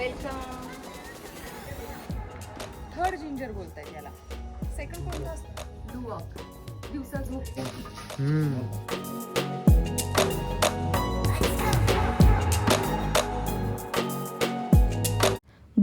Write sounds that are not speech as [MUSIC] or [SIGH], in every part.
Welcome. Third ginger बोलताय याला second कोणतं असतं? लुवॉक दिवसा झोपते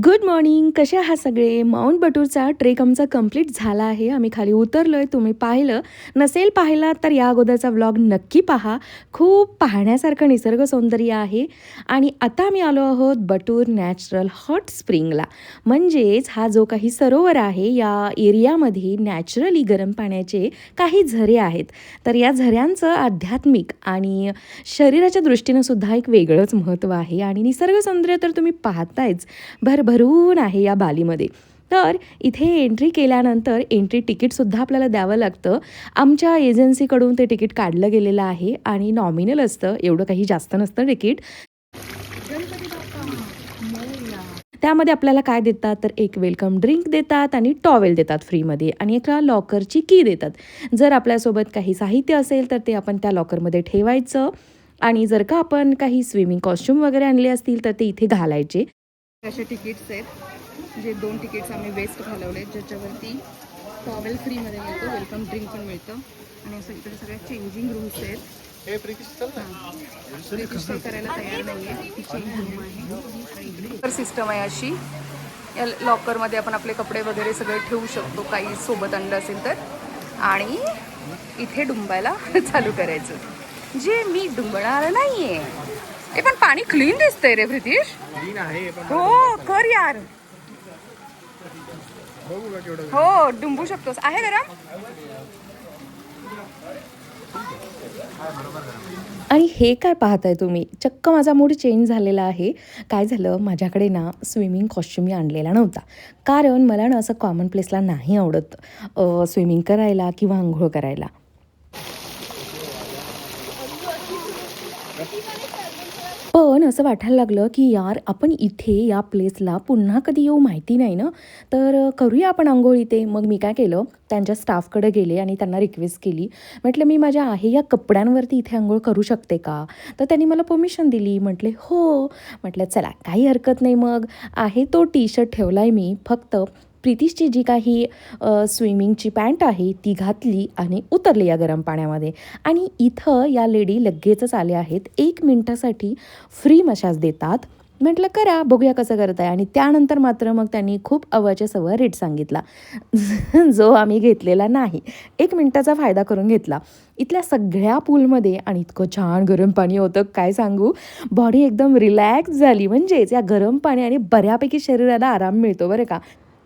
गुड मॉर्निंग कसे आहात सगळे? माउंट बटूरचा ट्रेक आमचा कंप्लीट झाला आहे. आम्ही खाली उतरलो आहे तुम्ही पाहिलं? नसेल पाहिला तर या अगोदरचा व्लॉग नक्की पहा. खूप पाहण्यासारखं निसर्ग सौंदर्य आहे. आणि आता आम्ही आलो आहोत बटूर नॅचरल हॉट स्प्रिंगला म्हणजेच हा जो काही सरोवर आहे या एरियामध्ये नॅचरली गरम पाण्याचे काही झरे आहेत. तर या झऱ्यांचं आध्यात्मिक आणि शरीराच्या दृष्टीनं सुद्धा एक वेगळंच महत्त्व आहे. आणि निसर्ग सौंदर्य तर तुम्ही पाहतायच. भरून आहे या बालीमध्ये. तर इथे एंट्री केल्यानंतर एंट्री तिकीटसुद्धा आपल्याला द्यावं लागतं. आमच्या एजन्सीकडून ते तिकीट काढलं गेलेलं आहे आणि नॉमिनल असतं. एवढं काही जास्त नसतं तिकीट त्यामध्ये आपल्याला काय देतात? तर एक वेलकम ड्रिंक देतात आणि टॉवेल देतात फ्रीमध्ये आणि एका लॉकरची की देतात. जर आपल्यासोबत काही साहित्य असेल तर ते आपण त्या लॉकरमध्ये ठेवायचं. आणि जर का आपण काही स्विमिंग कॉस्ट्यूम वगैरे आणले असतील तर ते इथे घालायचे. असे तिकीट्स आहेत जे दोन तिकीट्स आम्ही वेस्ट घालवले ज्याच्यावरती टॉवेल फ्रीमध्ये मिळतो वेलकम ड्रिंक पण मिळतं. आणि असं इकडे सगळ्या चेंजिंग रूम्स आहेत. करायला तयार नाही आहे ही चेंज रूम आहे. तर सिस्टम आहे अशी. या लॉकरमध्ये आपण आपले कपडे वगैरे सगळे ठेवू शकतो काही सोबत आणलं असेल तर. आणि इथे डुंबायला [LAUGHS] चालू करायचं. जे मी डुंबणार नाहीये. हे पण पाणी क्लीन दिसतंय रे प्रितिश. हो कर यार. हो डुंबू शकतोस. आहे गरम? आणि हे काय पाहताय तुम्ही? चक्क माझा मूड चेंज झालेला आहे. काय झालं? माझ्याकडे ना स्विमिंग कॉस्ट्यूम मी आणलेला नव्हता. कारण मला ना असं कॉमन प्लेसला नाही आवडत. स्विमिंग करायला किंवा आंघोळ करायला. पण असं वाटायला लागलं की यार आपण इथे या प्लेसला पुन्हा कधी येऊ माहिती नाही ना? तर करूया आपण आंघोळ इथे. मग मी काय केलं त्यांच्या स्टाफकडे गेले आणि त्यांना रिक्वेस्ट केली. म्हटलं मी माझ्या आहे या कपड्यांवरती इथे आंघोळ करू शकते का? तर त्यांनी मला परमिशन दिली. म्हटले हो. म्हटलं चला काही हरकत नाही मग. आहे तो टी शर्ट ठेवला आहे मी. फक्त प्रीतीशची जी काही स्विमिंगची पॅन्ट आहे ती घातली आणि उतरली या गरम पाण्यामध्ये. आणि इथं या लेडी लगेचच आल्या आहेत. एक मिनटासाठी फ्री मशाज देतात. म्हटलं करा बघूया कसं करताय. आणि त्यानंतर मात्र मग त्यांनी खूप अवाच्या सवय रेट सांगितला. [LAUGHS] जो आम्ही घेतलेला नाही. एक मिनटाचा फायदा करून घेतला. इथल्या सगळ्या पूलमध्ये आणि इतकं छान गरम पाणी होतं काय सांगू? बॉडी एकदम रिलॅक्स झाली. म्हणजेच या गरम पाणी आणि बऱ्यापैकी शरीराला आराम मिळतो बरं का?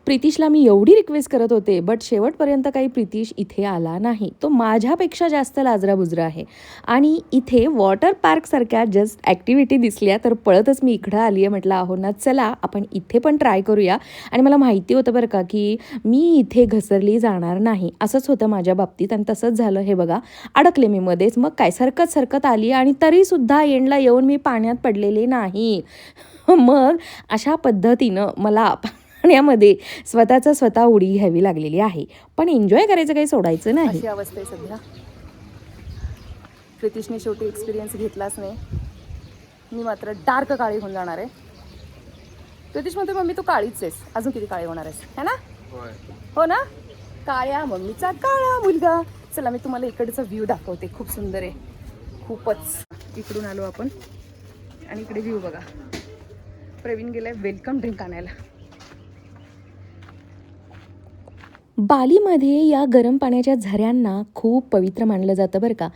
प्रितीशला मी एवढी रिक्वेस्ट करत होते बट शेवटपर्यंत काही प्रितीश इथे आला नाही. तो माझ्यापेक्षा जास्त लाजराबुजरा आहे. आणि इथे वॉटर पार्कसारख्या जस्ट ॲक्टिव्हिटी दिसल्या तर पळतच मी इकडं आली आहे म्हटलं आहो ना चला आपण इथे पण ट्राय करूया. आणि मला माहिती होतं बरं का की मी इथे घसरली जाणार नाही. असंच होतं माझ्या बाबतीत आणि तसंच झालं. हे बघा अडकले मी मध्येच. मग काय सरकत सरकत आली आणि तरीसुद्धा एंडला येऊन मी पाण्यात पडलेले नाही. [LAUGHS] मग अशा पद्धतीनं मला पाण्यामध्ये स्वतःचा स्वतः उडी घ्यावी लागलेली आहे. पण एन्जॉय करायचं काही सोडायचं नाही. अशी अवस्था आहे सध्या. प्रितिशने शेवटी एक्सपिरियन्स घेतलाच नाही. मी मात्र डार्क काळी होऊन जाणार आहे. प्रितिश म्हणते मम्मी तू काळीच आहेस. अजून किती काळी होणार आहेस? है ना? हो ना? काळ्या मम्मीचा काळा मुलगा. चला मी तुम्हाला इकडचा व्ह्यू दाखवते. खूप सुंदर आहे. खूपच. इकडून आलो आपण. आणि इकडे व्ह्यू बघा. प्रवीण गेलाय वेलकम ड्रिंक आणायला. बालीमध्ये या गरम पाण्याच्या झऱ्यांना खूप पवित्र मानलं जातं बरं का.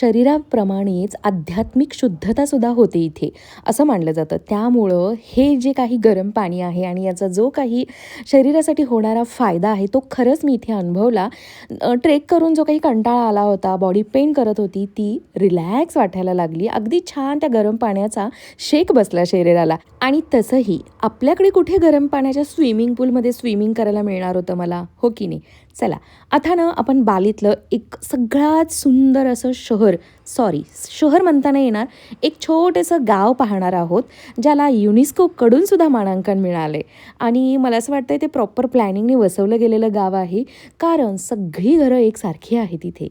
शरीराप्रमाणेच आध्यात्मिक शुद्धतासुद्धा होते इथे असं मानलं जातं. त्यामुळं हे जे काही गरम पाणी आहे आणि याचा जो काही शरीरासाठी होणारा फायदा आहे तो खरंच मी इथे अनुभवला. ट्रेक करून जो काही कंटाळा आला होता बॉडी पेन करत होती ती रिलॅक्स वाटायला लागली. अगदी छान त्या गरम पाण्याचा शेक बसला शरीराला. आणि तसंही आपल्याकडे कुठे गरम पाण्याच्या स्विमिंग पूलमध्ये स्विमिंग करायला मिळणार होतं मला? हो की नाही. चला आता ना आपण बालीतलं एक सगळ्यात सुंदर असं शहर सॉरी शहर म्हणता नाही येणार एक छोटंसं गाव पाहणार आहोत ज्याला युनिस्कोकडून सुद्धा मानांकन मिळाले. आणि मला असं वाटतं ते प्रॉपर प्लॅनिंगने वसवलं गेलेलं गाव आहे कारण सगळी घरं एकसारखी आहेत इथे.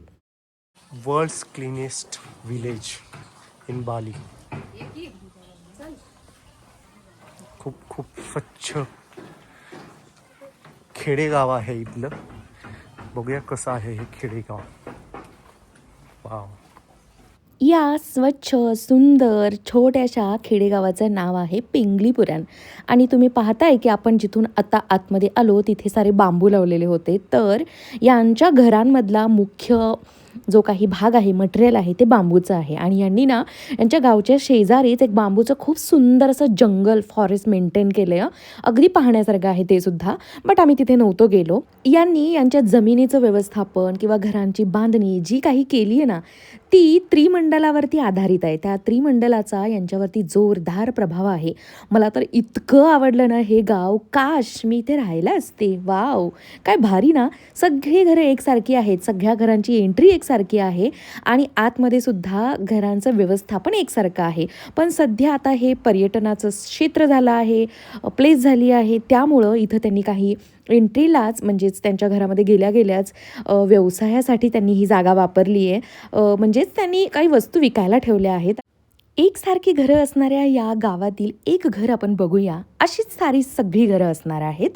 World's cleanest village in Bali खूप खूप स्वच्छ खेडेगाव आहे इथलं. बघूया कसं आहे हे खेडेगाव. वाव. या स्वच्छ सुंदर छोट्याशा खेडेगावाचं नाव आहे पिंगलीपुराण आणि तुम्ही पाहताय की आपण जिथून आता आतमध्ये आलो तिथे सारे बांबू लावलेले होते. तर यांच्या घरांमधला मुख्य जो काही भाग आहे मटेरियल आहे ते बांबूचं आहे. आणि यांनी ना यांच्या गावच्या शेजारीच एक बांबूचं खूप सुंदर असं जंगल फॉरेस्ट मेंटेन केलं आहे अगदी पाहण्यासारखं आहे ते सुद्धा. बट आम्ही तिथे नव्हतो गेलो. यांनी यांच्या जमिनीचं व्यवस्थापन किंवा घरांची बांधणी जी काही केली आहे ना ती त्रिमंडलावरती आधारित आहे. त्या त्रिमंडलाचा यांच्यावरती जोरदार प्रभाव आहे. मला तर इतकं आवडलं ना हे गाव. काश मी इथे राहायला असते. वाव! काय भारी ना. सगळी घरं एकसारखी आहेत. सगळ्या घरांची एंट्री एक एकसारखी आहे आणि आतमध्ये सुद्धा घरांचं व्यवस्थापन एकसारखं आहे. पण सध्या आता हे पर्यटनाचं क्षेत्र झालं आहे प्लेस झाली आहे त्यामुळं इथं त्यांनी काही एंट्रीलाच म्हणजेच त्यांच्या घरामध्ये गेल्या गेल्याच व्यवसायासाठी त्यांनी ही जागा वापरली आहे. म्हणजेच त्यांनी काही वस्तू विकायला ठेवल्या आहेत. एकसारखी घरं असणाऱ्या या गावातील एक घर आपण बघूया. अशीच सारी सगळी घरं असणार आहेत.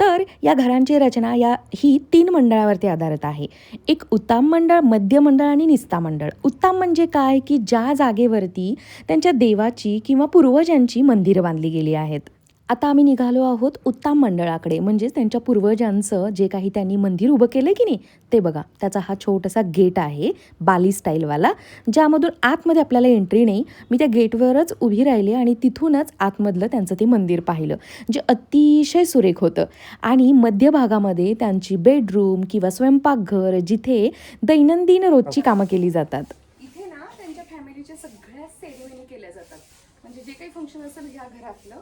तर या घरांची रचना या ही तीन मंडळावरती आधारित आहे. एक उत्ताम मंडळ मध्य मंडळ आणि निस्ता मंडळ. उत्ताम म्हणजे काय? की ज्या जागेवरती त्यांच्या देवाची किंवा पूर्वजांची मंदिरं बांधली गेली आहेत. आता आम्ही निघालो आहोत उत्ताम मंडळाकडे. म्हणजेच त्यांच्या पूर्वजांचं जे काही त्यांनी मंदिर उभं केलं की नाही ते बघा. त्याचा हा छोटासा गेट आहे बाली स्टाईलवाला ज्यामधून आतमध्ये आपल्याला एंट्री नाही. मी त्या गेटवरच उभी राहिली आणि तिथूनच आतमधलं त्यांचं ते मंदिर पाहिलं जे अतिशय सुरेख होतं. आणि मध्य भागामध्ये त्यांची बेडरूम किंवा स्वयंपाकघर जिथे दैनंदिन रोजची कामं केली जातात. इथे ना त्यांच्या फॅमिलीच्या सगळ्या सेरेमनी केल्या जातात. म्हणजे जे काही फंक्शन असेल ह्या घरातलं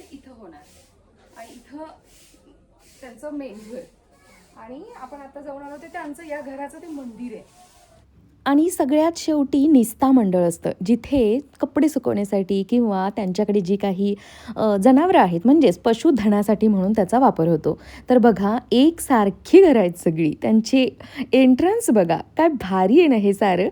ते इथं होणार. आणि इथं त्यांचं मेन घर. आणि आपण आता जाऊन आलो ते त्यांचं या घराचं ते मंदिर आहे. आणि सगळ्यात शेवटी निस्ता मंडळ असतं. जिथे कपडे सुकवण्यासाठी किंवा त्यांच्याकडे जी काही जनावरं आहेत म्हणजेच पशुधनासाठी म्हणून त्याचा वापर होतो. तर बघा एकसारखी घरं आहेत सगळी. त्यांची एंट्रन्स बघा. काय भारी आहे ना हे सारं.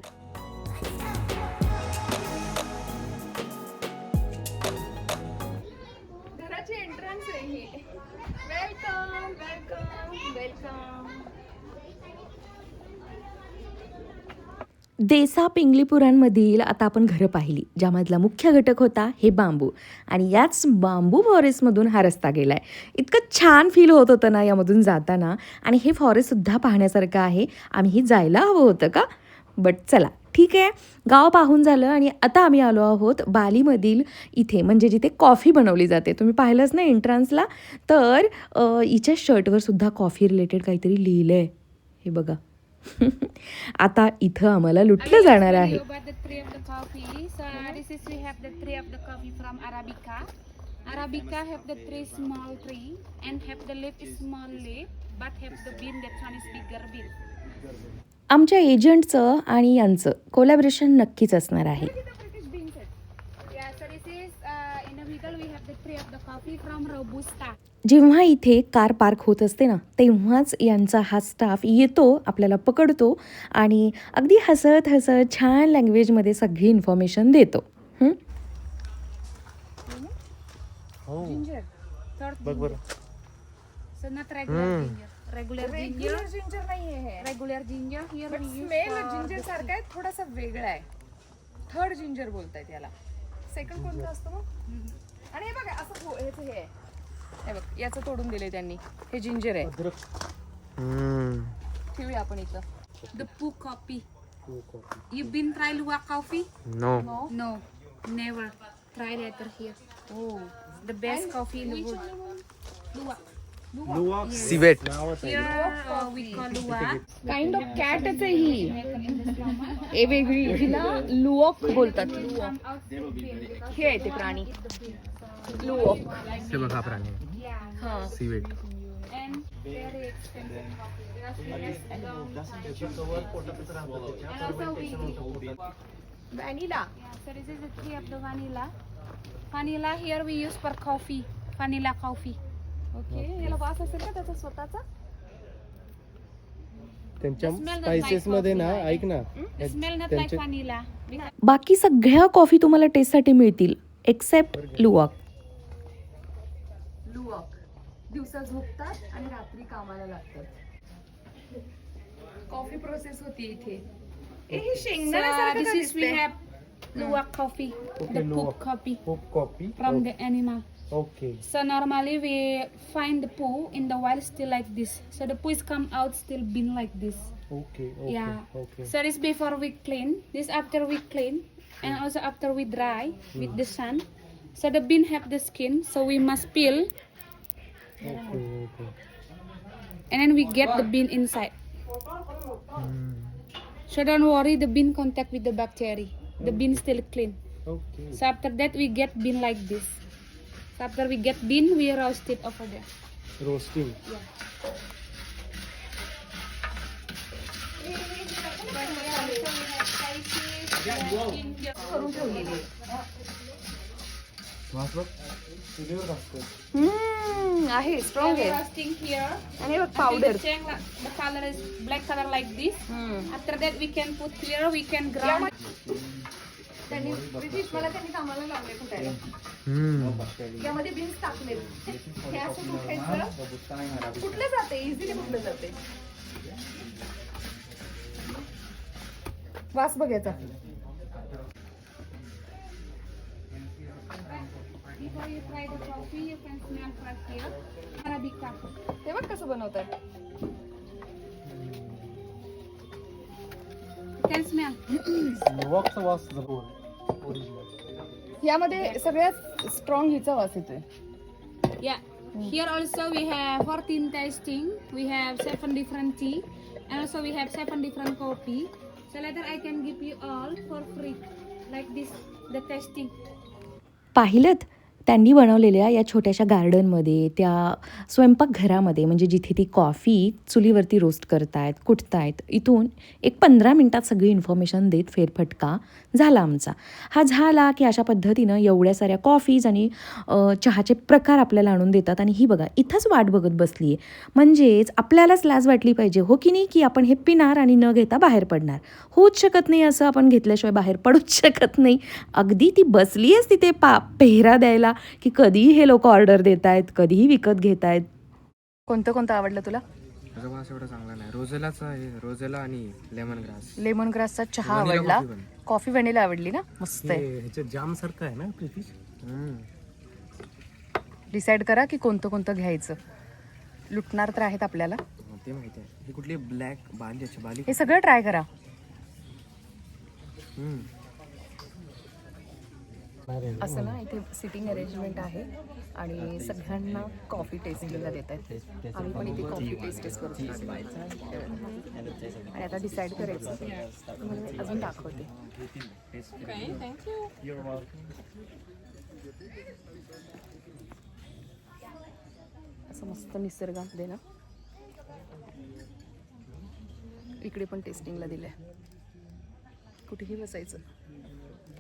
देसा पिंगलीपुरांमधील आता आपण घरं पाहिली ज्यामधला मुख्य घटक होता हे बांबू. आणि याच बांबू फॉरेस्टमधून हा रस्ता गेला आहे इतकं छान फील होत होतं ना यामधून जाताना. आणि हे फॉरेस्टसुद्धा पाहण्यासारखं आहे. आम्हीही जायला हवं होतं का? बट चला ठीक आहे. गाव पाहून झालं आणि आता आम्ही आलो आहोत बालीमधील इथे. म्हणजे जिथे कॉफी बनवली जाते. तुम्ही पाहिलंच ना एंट्रन्सला तर हिच्या शर्टवर सुद्धा कॉफी रिलेटेड काहीतरी लिहिलं आहे हे बघा. आता इथं आम्हाला लुटलं जाणार आहे Arabica. Have the tree small tree and have the leaf is small leaf, but have the bean that one is bigger bean. आमच्या एजंटचं आणि यांचं कोलॅबरेशन नक्कीच असणार आहे The British bean set. Yeah, so this is uh, in the middle we have the tree of the coffee from Robusta. जेव्हा इथे car park होत असते ना तेव्हाच यांचा हा स्टाफ येतो आपल्याला पकडतो आणि अगदी हसत हसत छान लँग्वेजमध्ये सगळी इन्फॉर्मेशन देतो. रेग्युलर जिंजर नाहीये हे. स्मेल जिंजर सारखा आहे थोडासा वेगळा आहे. थर्ड जिंजर बोलतायत याला. सेकंड कोणतं असतं मग? आणि हे बघा असं थो- ह्याचं हे आहे हे बघ याचं तोडून दिले त्यांनी हे जिंजर आहे हम्म. ठेवूया आपण इथं the poo coffee. You been try luwak coffee? No No, never. Try that here. हो The best coffee in the world. Luwak. Luwak civet kind of cat ही ए वेगळी हिला लुआक बोलतात. लुआक हे आहे ते प्राणी. लुआक हे बघा प्राणी. हा. Civet vanilla vanilla vanilla here we use for coffee vanilla coffee okay याला असेल का त्याचा स्वतःचा? Hmm? बाकी सगळ्या कॉफी तुम्हाला टेस्टसाठी मिळतील एक्सेप्ट लुवाक लुवाक दिवसा झोपतात आणि रात्री कामाला लागतात. कॉफी प्रोसेस होती इथे. Coffee from the coffee from the animal Okay. So normally we find the poo in the wild still like this. So the poo is come out still been like this. Okay. Okay. Yeah. Okay. So this before we clean. This after we clean, and hmm. also after we dry with the hmm. sun. So the bean have the skin. So we must peel. Okay. Okay. And then we get the bean inside. Hmm. So don't worry, the bean contact with the bacteria. The hmm. bean still clean. Okay. So after that we get bean like this. After we get din, we roast it over there. Roasting. Yeah. Mm, ahi, strong we roasting here. And it powder. The, the color is black color like this. Mm. After that, we can put here. We can grind. Yeah. त्यांनी British मला त्यांनी कामाला लावले कुठायला. यामध्ये beans टाकले हे असं कुठायचं कुठलं जाते? इझिली कुठलं जाते? वास बघायचा the. ते बघ कसं बनवतात can smell. वॉकचा वास ओरिजिनल यामध्ये सगळ्यात स्ट्रॉंग हिचा वास येतोय. या here also we have for तीन testing we have seven different tea and also we have seven different coffee so later I can give you all for free like this the testing पाहिलं त्यांनी बनवलेल्या या छोट्याशा गार्डनमध्ये त्या स्वयंपाकघरामध्ये म्हणजे जिथे ती कॉफी चुलीवरती रोस्ट करतायत कुटतायत इथून एक पंधरा मिनटात सगळी इन्फॉर्मेशन देत फेरफटका झाला आमचा. हा झाला की अशा पद्धतीनं एवढ्या साऱ्या कॉफीज आणि चहाचे प्रकार आपल्याला आणून देतात आणि ही बघा इथंच वाट बघत बसली आहे म्हणजेच आपल्यालाच लाज वाटली पाहिजे हो की नाही की आपण हे पिणार आणि न घेता बाहेर पडणार? होऊच शकत नाही असं आपण घेतल्याशिवाय बाहेर पडूच शकत नाही. अगदी ती बसली आहेच तिथे पा पेहरा द्यायला की कधीही हे लोक ऑर्डर देत आहेत कधीही विकत घेत आहेत कोणतं कोणतं आवडलं तुला? त्याचा वास एवढा चांगला नाही. रोझेलाचा आहे रोझेला आणि लेमन ग्रास. लेमन ग्रासचा चहा Vanilla आवडला. coffee पण. कॉफी व्हॅनिला आवडली ना? मस्त आहे. ह्याच्या जाम सारखं आहे ना प्रीतीश डिसाईड करा की कोणतं कोणतं घ्यायचं. लुटणार तर आहेत आपल्याला. ते माहिती आहे. ही कुठली ब्लॅक बाली अच्छा बाली? हे सगळं ट्राय करा. हम्म. असं ना इथे सिटिंग अरेंजमेंट आहे आणि सगळ्यांना कॉफी टेस्टिंगला देत आहेत. आम्ही पण इथे कॉफी टेस्ट टेस्ट करू आणि आता डिसाईड करायचं. म्हणून अजून दाखवते. असं मस्त निसर्गामध्ये ना. इकडे पण टेस्टिंगला दिलंय. कुठेही बसायचं.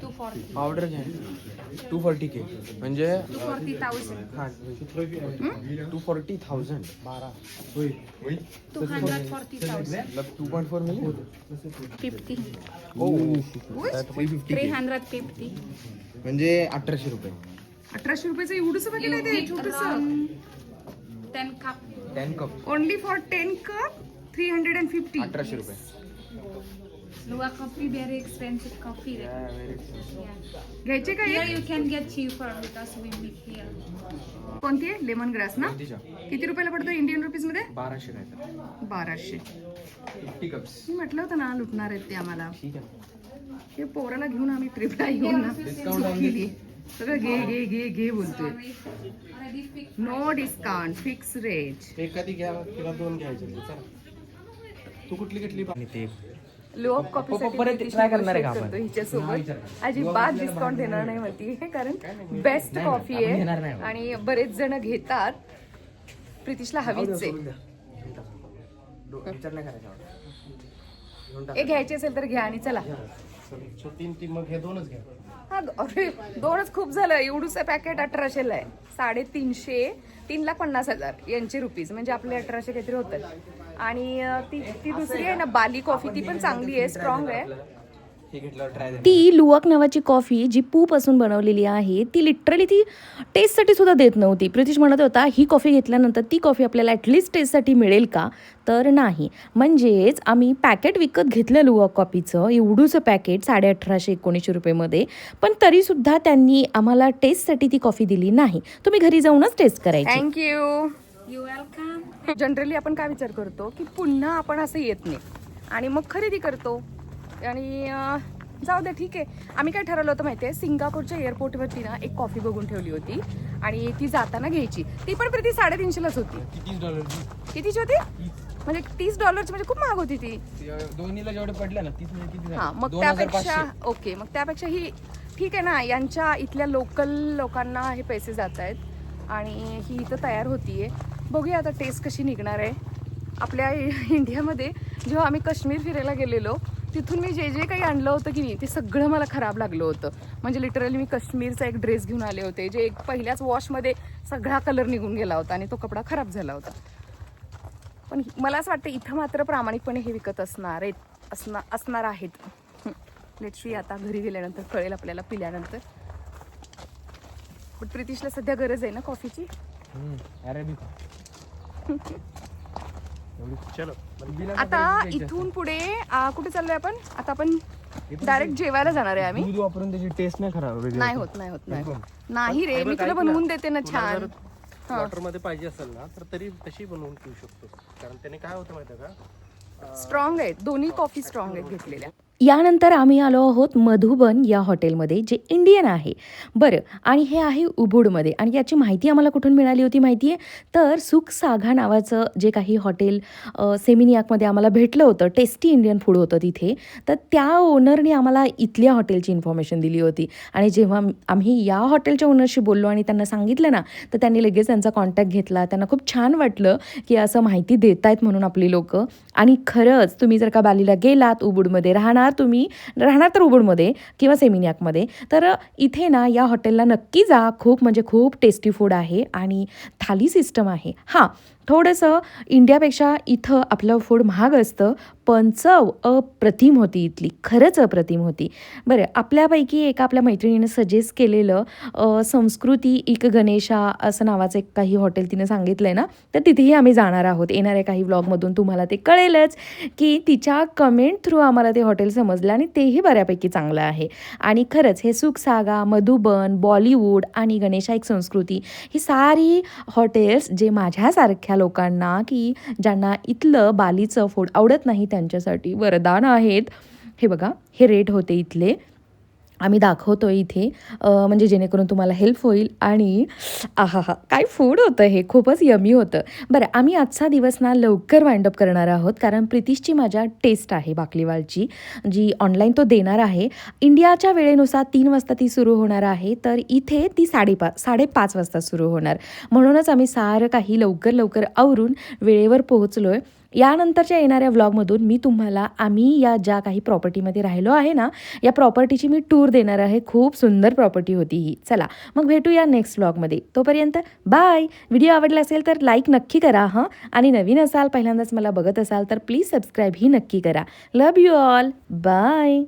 240. पावडर घ्या. टू फोर्टी के म्हणजे 240,000. हा टू फोर्टी थाउजंड बारा. 240,000. मतलब टू पॉईंट फोर मिलियन 50. हो थ्री फिफ्टी 350. म्हणजे अठराशे रुपये. अठराशे रुपयाचं एवढंच बघितलं ते छोटस. 10 cup. Ten cup only for ten cup three hundred and fifty अठराशे रुपये. Luwak coffee, very expensive coffee. right? Yeah. घ्यायचे का Here एक? you can get cheaper because we make here. कोणती? आहे लेमन ग्रास ना किती रुपयाला पडतो इंडियन रुपीजमध्ये? बाराशे बाराशे. फिफ्टी कप्स मी म्हटलं होतं ना लुटणार आहेत ते आम्हाला. ठीक आहे. हे पोराला घेऊन आम्ही ट्रिपला येऊन ना. चूक केली सगळं घे घे घे घे बोलतोय. Already fixed. No discount fix rate एखादी घ्या किंवा दोन घ्यायचे चला. तू कुठली कुठली आणि ते लो ऑफ परत try करणार आहे का आपण? हिच्यासोबत. अजिबात डिस्काउंट देणार नाही म्हणती कारण बेस्ट कॉफी आहे आणि बरेच जण घेतात. प्रितिशला हवीच आहे. हे. घ्यायचे असेल तर घ्या आणि चला. तीन तीन मग हे दोनच घ्या. हा अरे दोनच खूप झालं. एवढूचं पॅकेट अठराशेला आहे. साडेतीनशे तीन लाख पन्नास हजार यांचे रुपीज म्हणजे आपले अठराशे काहीतरी होतात आणि ती ती दुसरी आहे ना बाली कॉफी ती पण चांगली आहे स्ट्रॉंग आहे. ती लुवक नावाची कॉफी जी पूपासून बनवलेली आहे ती लिटरली ती टेस्टसाठी सुद्धा देत नव्हती. प्रितिश म्हणत होता ही कॉफी घेतल्यानंतर ती कॉफी आपल्याला ॲटलिस्ट टेस्टसाठी मिळेल का? तर नाही. म्हणजेच आम्ही पॅकेट विकत घेतलं लुवक कॉफीचं एवढूचं पॅकेट साडे अठराशे एकोणीसशे रुपयेमध्ये पण तरीसुद्धा त्यांनी आम्हाला टेस्टसाठी ती कॉफी दिली नाही. तुम्ही घरी जाऊनच टेस्ट करायची. Thank you welcome. जनरली आपण काय विचार करतो की पुन्हा आपण असं येत नाही. आणि मग खरेदी करतो. आणि जाऊ दे ठीक आहे. आम्ही काय ठरवलं होतं माहिती आहे सिंगापूरच्या एअरपोर्टवरती ना एक कॉफी बघून ठेवली होती आणि ती जाताना घ्यायची. ती पण प्रति साडेतीनशेलाच होती. कितीची होती? म्हणजे तीस डॉलरची म्हणजे खूप महाग होती ती. दोन्हीला जेवढे पडले ना तीस म्हणजे हा? मग त्यापेक्षा. ओके मग त्यापेक्षा ही ठीक आहे ना यांच्या इथल्या लोकल लोकांना हे पैसे जात आहेत आणि ही इथं तयार होतीये. बघूया आता टेस्ट कशी निघणार आहे. आपल्या इंडियामध्ये जेव्हा आम्ही काश्मीर फिरायला गेलेलो तिथून मी जे जे काही आणलं होतं की नाही ते सगळं मला खराब लागलं होतं. म्हणजे लिटरली मी काश्मीरचा एक ड्रेस घेऊन आले होते जे एक पहिल्याच वॉशमध्ये सगळा कलर निघून गेला होता आणि तो कपडा खराब झाला होता. पण मला असं वाटतं इथं मात्र प्रामाणिकपणे हे विकत असणार आहेत असणार असणार आहेत. लेट सी आता घरी गेल्यानंतर कळेल आपल्याला पिल्यानंतर. पण प्रितिशला सध्या गरज आहे ना कॉफीची अरेबिका. [LAUGHS] चलो आता इथून पुढे कुठे चाललोय आपण? आता आपण डायरेक्ट जेवायला जाणार आहे आम्ही. दूध वापरून त्याची टेस्ट नाही खराब नाही होत नाही होत नाही नाही रे मी तुला बनवून देते ना छान. वॉटरमध्ये पाहिजे असेल ना तर तरी तशी बनवून पिऊ शकतो कारण त्याने काय होतं माहिती का? स्ट्रॉंग आहेत दोन्ही कॉफी स्ट्रॉंग आहेत घेतलेल्या. यानंतर आम्ही आलो आहोत मधुबन या हॉटेलमध्ये जे इंडियन आहे. बरं आणि हे आहे उबुडमध्ये. आणि याची माहिती आम्हाला कुठून मिळाली होती माहिती आहे तर सुख साघा नावाचं जे काही हॉटेल सेमिनियाकमध्ये आम्हाला भेटलं होतं टेस्टी इंडियन फूड होतं तिथे तर त्या ओनरने आम्हाला इथल्या हॉटेलची इन्फॉर्मेशन दिली होती. आणि जेव्हा आम्ही या हॉटेलच्या ओनरशी बोललो आणि त्यांना सांगितलं ना तर त्यांनी लगेच त्यांचा कॉन्टॅक्ट घेतला. त्यांना खूप छान वाटलं की असं माहिती देत आहेत म्हणून आपली लोकं. आणि खरंच तुम्ही जर का बालीला गेलात उबुडमध्ये राहणार तुम्ही राहणार तर उबूडमध्ये किंवा सेमिनॅकमध्ये. तर इथे ना या हॉटेलला नक्की जा. खूप म्हणजे खूप टेस्टी फूड आहे आणि थाली सिस्टम आहे. हां थोडंसं इंडियापेक्षा इथं आपलं फूड महाग असतं पण चव अप्रतिम होती इथली खरंच अप्रतिम होती. बरं आपल्यापैकी एका आपल्या मैत्रिणीनं सजेस्ट केलेलं संस्कृती एक गणेशा असं नावाचं एक काही हॉटेल तिनं सांगितलं आहे ना तर तिथेही आम्ही जाणार आहोत. येणाऱ्या काही व्लॉगमधून तुम्हाला ते कळेलच की तिच्या कमेंट थ्रू आम्हाला ते हॉटेल समजलं आणि तेही बऱ्यापैकी चांगलं आहे. आणि खरंच हे सुखसागा मधुबन बॉलिवूड आणि गणेशा एक संस्कृती ही सारी हॉटेल्स जे माझ्यासारख्या लोकांना की ज्यांना इथलं बालीचं फूड आवडत नाही त्यांच्यासाठी वरदान आहेत. हे बघा हे रेट होते इथले. आम्ही दाखवतो आहे इथे म्हणजे जेणेकरून तुम्हाला हेल्प होईल आणि आहा हा काय फूड होतं हे? खूपच यमी होतं. बरं आम्ही आजचा दिवस ना लवकर वाइंडअप करणार आहोत कारण प्रितिशची माझ्या टेस्ट आहे बाकलीवालची जी ऑनलाईन तो देणार आहे. इंडियाच्या वेळेनुसार तीन वाजता ती सुरू होणार आहे तर इथे ती साडेपाच साडेपाच वाजता सुरू होणार. म्हणूनच आम्ही सारं काही लवकर लवकर आवरून वेळेवर पोहोचलो आहे यानंतरच्या येणाऱ्या व्लॉगमधून मी तुम्हाला आम्ही या ज्या काही प्रॉपर्टीमध्ये राहिलो आहे ना या प्रॉपर्टीची मी टूर देणार आहे. खूप सुंदर प्रॉपर्टी होती ही. चला मग भेटूया नेक्स्ट व्लॉगमध्ये तोपर्यंत बाय व्हिडिओ आवडला असेल तर लाईक नक्की करा हां? आणि नवीन असाल पहिल्यांदाच मला बघत असाल तर प्लीज सबस्क्राईब ही नक्की करा. लव यू ऑल बाय